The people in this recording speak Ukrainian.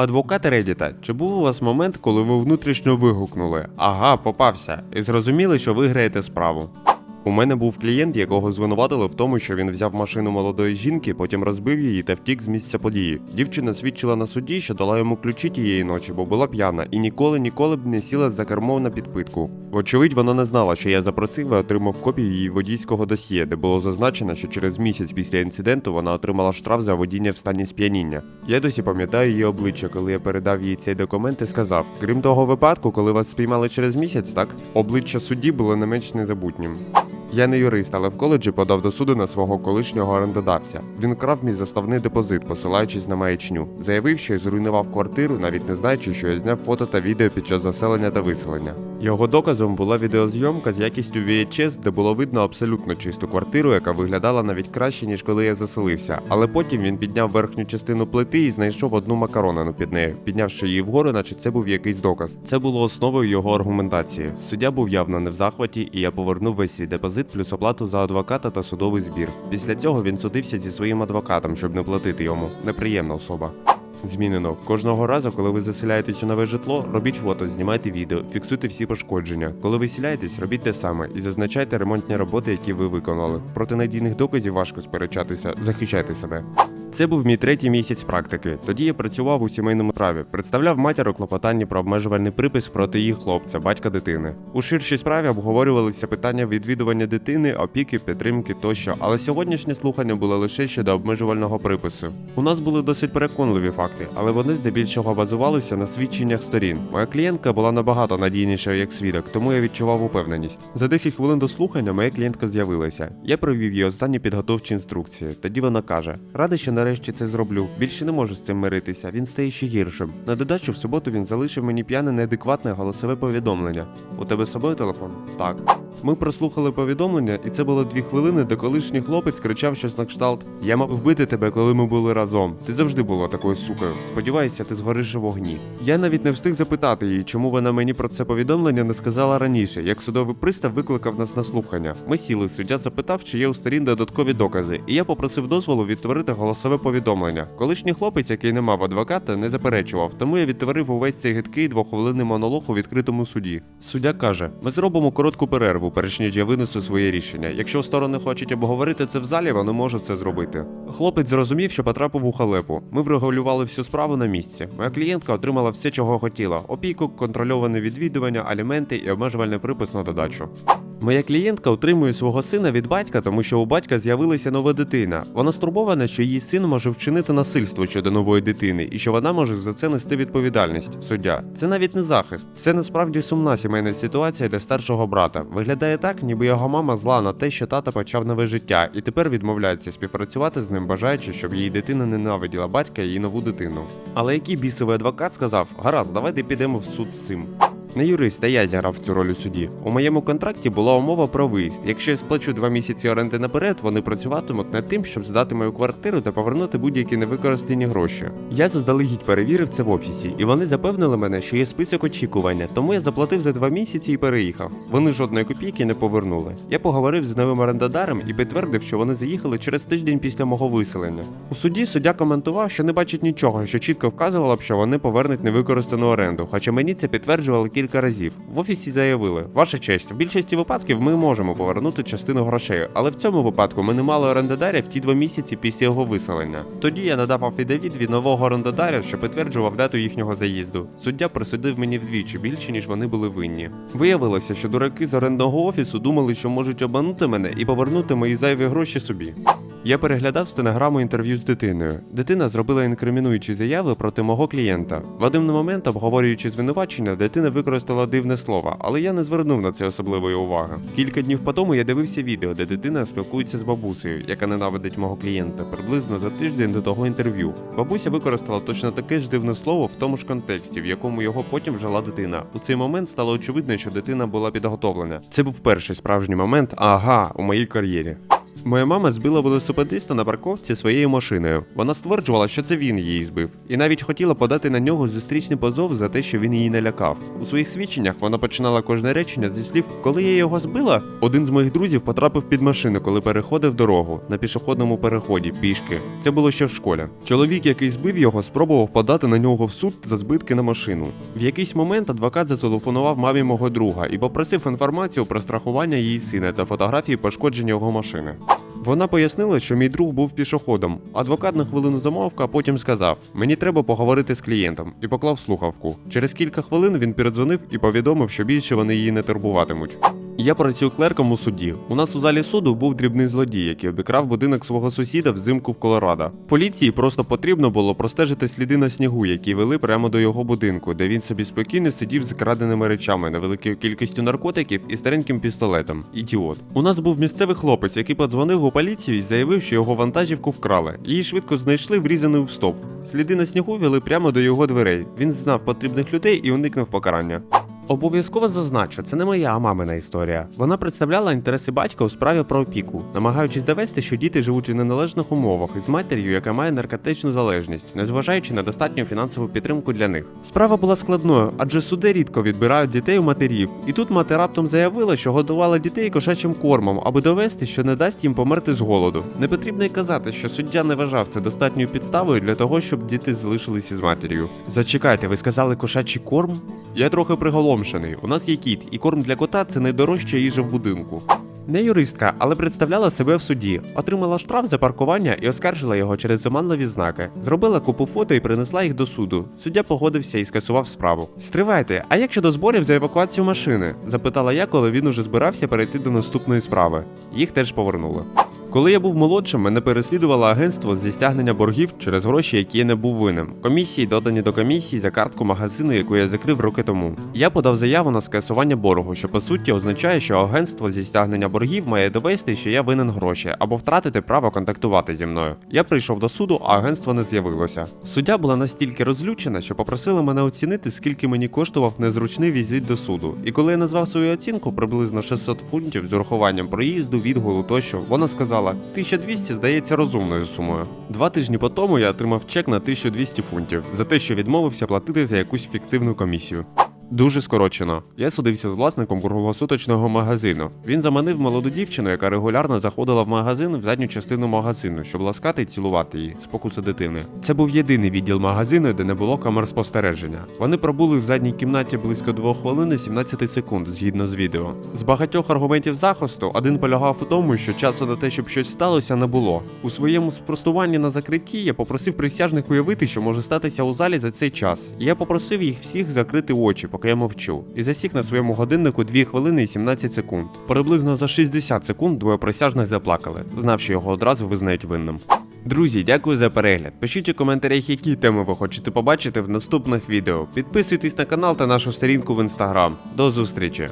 Адвокат Редіта, чи був у вас момент, коли ви внутрішньо вигукнули Ага, попався, і зрозуміли, що виграєте справу? У мене був клієнт, якого звинуватили в тому, що він взяв машину молодої жінки, потім розбив її та втік з місця події. Дівчина свідчила на суді, що дала йому ключі тієї ночі, бо була п'яна, і ніколи ніколи б не сіла за кермо на підпитку. Вочевидь, вона не знала, що я запросив і отримав копію її водійського досьє, де було зазначено, що через місяць після інциденту вона отримала штраф за водіння в стані сп'яніння. Я досі пам'ятаю її обличчя, коли я передав їй цей документ і сказав: крім того випадку, коли вас спіймали через місяць, так обличчя судді було не менш незабутнім. Я не юрист, але в коледжі подав до суду на свого колишнього орендодавця. Він крав мій заставний депозит, посилаючись на маячню. Заявив, що зруйнував квартиру, навіть не знаючи, що я зняв фото та відео під час заселення та виселення. Його доказом була відеозйомка з якістю VHS, де було видно абсолютно чисту квартиру, яка виглядала навіть краще, ніж коли я заселився. Але потім він підняв верхню частину плити і знайшов одну макаронину під нею, піднявши її вгору, наче це був якийсь доказ. Це було основою його аргументації. Суддя був явно не в захваті, і я повернув весь свій депозит плюс оплату за адвоката та судовий збір. Після цього він судився зі своїм адвокатом, щоб не платити йому. Неприємна особа. Змінено кожного разу, коли ви заселяєтесь у нове житло, робіть фото, знімайте відео, фіксуйте всі пошкодження. Коли ви сіляєтесь, робіть те саме і зазначайте ремонтні роботи, які ви виконали. Проти надійних доказів важко сперечатися, захищайте себе. Це був мій третій місяць практики. Тоді я працював у сімейному праві, представляв матір у клопотанні про обмежувальний припис проти її хлопця, батька дитини. У ширшій справі обговорювалися питання відвідування дитини, опіки, підтримки тощо, але сьогоднішнє слухання було лише щодо обмежувального припису. У нас були досить переконливі факти, але вони здебільшого базувалися на свідченнях сторін. Моя клієнтка була набагато надійнішою як свідок, тому я відчував упевненість. За 10 хвилин до слухання моя клієнтка з'явилася. Я провів їй останні підготовчі інструкції. Тоді вона каже: Радий, що нарешті це зроблю. Більше не можу з цим миритися. Він стає ще гіршим. На додачу в суботу він залишив мені п'яне неадекватне голосове повідомлення. У тебе з собою телефон? Так. Ми прослухали повідомлення, і це було дві хвилини, де колишній хлопець кричав щось на кшталт: Я мав вбити тебе, коли ми були разом. Ти завжди була такою сукою. Сподіваюся, ти згориш у вогні. Я навіть не встиг запитати її, чому вона мені про це повідомлення не сказала раніше, як судовий пристав викликав нас на слухання. Ми сіли, суддя запитав, чи є у сторін додаткові докази, і я попросив дозволу відтворити голосове повідомлення. Колишній хлопець, який не мав адвоката, не заперечував, тому я відтворив увесь цей гидкий двохвилинний монолог у відкритому суді. Суддя каже: ми зробимо коротку перерву, перш ніж я винесу своє рішення. Якщо сторони хочуть обговорити це в залі, вони можуть це зробити. Хлопець зрозумів, що потрапив у халепу. Ми врегулювали всю справу на місці. Моя клієнтка отримала все, чого хотіла: опіку, контрольоване відвідування, аліменти і обмежувальний припис на додачу. Моя клієнтка утримує свого сина від батька, тому що у батька з'явилася нова дитина. Вона стурбована, що її син може вчинити насильство щодо нової дитини і що вона може за це нести відповідальність. Суддя, це навіть не захист. Це насправді сумна сімейна ситуація для старшого брата. Виглядає так, ніби його мама зла на те, що тата почав нове життя, і тепер відмовляється співпрацювати з ним, бажаючи, щоб її дитина ненавиділа батька і її нову дитину. Але який бісовий адвокат сказав: гаразд, давайте підемо в суд з цим. Не юрист, а я зіграв цю роль у суді. У моєму контракті була умова про виїзд. Якщо я сплачу два місяці оренди наперед, вони працюватимуть над тим, щоб здати мою квартиру та повернути будь-які невикористані гроші. Я заздалегідь перевірив це в офісі, і вони запевнили мене, що є список очікування, тому я заплатив за два місяці і переїхав. Вони жодної копійки не повернули. Я поговорив з новим орендадарем і підтвердив, що вони заїхали через тиждень після мого виселення. У суді суддя коментував, що не бачить нічого, що чітко вказувало б, що вони повернуть невикористану оренду, хоча мені це підтверджували кілька разів. В офісі заявили: Ваша честь, в більшості випадків ми можемо повернути частину грошей, але в цьому випадку ми не мали орендадаря в ті два місяці після його виселення. Тоді я надав афідавіт від нового орендадаря, що підтверджував дату їхнього заїзду. Суддя присудив мені вдвічі більше, ніж вони були винні. Виявилося, що дураки з орендного офісу думали, що можуть обманути мене і повернути мої зайві гроші собі. Я переглядав стенограму інтерв'ю з дитиною. Дитина зробила інкримінуючі заяви проти мого клієнта. В один момент, обговорюючи звинувачення, дитина використала дивне слово, але я не звернув на це особливої уваги. Кілька днів по тому я дивився відео, де дитина спілкується з бабусею, яка ненавидить мого клієнта, приблизно за тиждень до того інтерв'ю. Бабуся використала точно таке ж дивне слово в тому ж контексті, в якому його потім вжила дитина. У цей момент стало очевидно, що дитина була підготовлена. Це був перший справжній момент, ага, у моїй кар'єрі. Моя мама збила велосипедиста на парковці своєю машиною. Вона стверджувала, що це він її збив, і навіть хотіла подати на нього зустрічний позов за те, що він її налякав. У своїх свідченнях вона починала кожне речення зі слів Коли я його збила, один з моїх друзів потрапив під машину, коли переходив дорогу на пішохідному переході пішки. Це було ще в школі. Чоловік, який збив його, спробував подати на нього в суд за збитки на машину. В якийсь момент адвокат зателефонував мамі мого друга і попросив інформацію про страхування її сина та фотографії пошкодження його машини. Вона пояснила, що мій друг був пішоходом. Адвокат на хвилину замовка, а потім сказав: Мені треба поговорити з клієнтом, і поклав слухавку. Через кілька хвилин він передзвонив і повідомив, що більше вони її не турбуватимуть. Я працюю клерком у суді. У нас у залі суду був дрібний злодій, який обікрав будинок свого сусіда взимку в Колорадо. Поліції просто потрібно було простежити сліди на снігу, які вели прямо до його будинку, де він собі спокійно сидів з краденими речами, невеликою кількістю наркотиків і стареньким пістолетом. Ідіот. У нас був місцевий хлопець, який подзвонив у поліцію і заявив, що його вантажівку вкрали. Її швидко знайшли врізаною в стоп. Сліди на снігу вели прямо до його дверей. Він знав потрібних людей і уникнув покарання. Обов'язково зазначу, це не моя, мамина історія. Вона представляла інтереси батька у справі про опіку, намагаючись довести, що діти живуть у неналежних умовах із матір'ю, яка має наркотичну залежність, незважаючи на достатню фінансову підтримку для них. Справа була складною, адже суди рідко відбирають дітей у матерів. І тут мати раптом заявила, що годувала дітей кошачим кормом, аби довести, що не дасть їм померти з голоду. Не потрібно й казати, що суддя не вважав це достатньою підставою для того, щоб діти залишилися з матір'ю. Зачекайте, ви сказали кошачий корм? Я трохи приголомшений. У нас є кіт, і корм для кота це найдорожча їжа в будинку. Не юристка, але представляла себе в суді, отримала штраф за паркування і оскаржила його через заманливі знаки. Зробила купу фото і принесла їх до суду. Суддя погодився і скасував справу. Стривайте, а як щодо зборів за евакуацію машини? запитала я, коли він уже збирався перейти до наступної справи. Їх теж повернули. Коли я був молодшим, мене переслідувало агентство зі стягнення боргів через гроші, які я не був винним. Комісії додані до комісії за картку магазину, яку я закрив роки тому. Я подав заяву на скасування боргу, що по суті означає, що агентство зі стягнення боргів має довести, що я винен гроші, або втратити право контактувати зі мною. Я прийшов до суду, а агентство не з'явилося. Суддя була настільки розлючена, що попросила мене оцінити, скільки мені коштував незручний візит до суду. І коли я назвав свою оцінку приблизно 600 фунтів з урахуванням проїзду, відгулу тощо, вона сказала: 1200 здається розумною сумою. Два тижні по тому я отримав чек на 1200 фунтів за те, що відмовився платити за якусь фіктивну комісію. Дуже скорочено. Я судився з власником круглосуточного магазину. Він заманив молоду дівчину, яка регулярно заходила в магазин в задню частину магазину, щоб ласкати і цілувати її, спокуси дитини. Це був єдиний відділ магазину, де не було камер спостереження. Вони пробули в задній кімнаті близько 2 хвилин і 17 секунд, згідно з відео. З багатьох аргументів захисту один полягав у тому, що часу на те, щоб щось сталося, не було. У своєму спростуванні на закритті я попросив присяжних уявити, що може статися у залі за цей час. Я попросив їх всіх закрити очі, поки я мовчу, і засік на своєму годиннику 2 хвилини і 17 секунд. Приблизно за 60 секунд двоє присяжних заплакали, знавши його одразу визнають винним. Друзі, дякую за перегляд. Пишіть у коментарях, які теми ви хочете побачити в наступних відео. Підписуйтесь на канал та нашу сторінку в інстаграм. До зустрічі!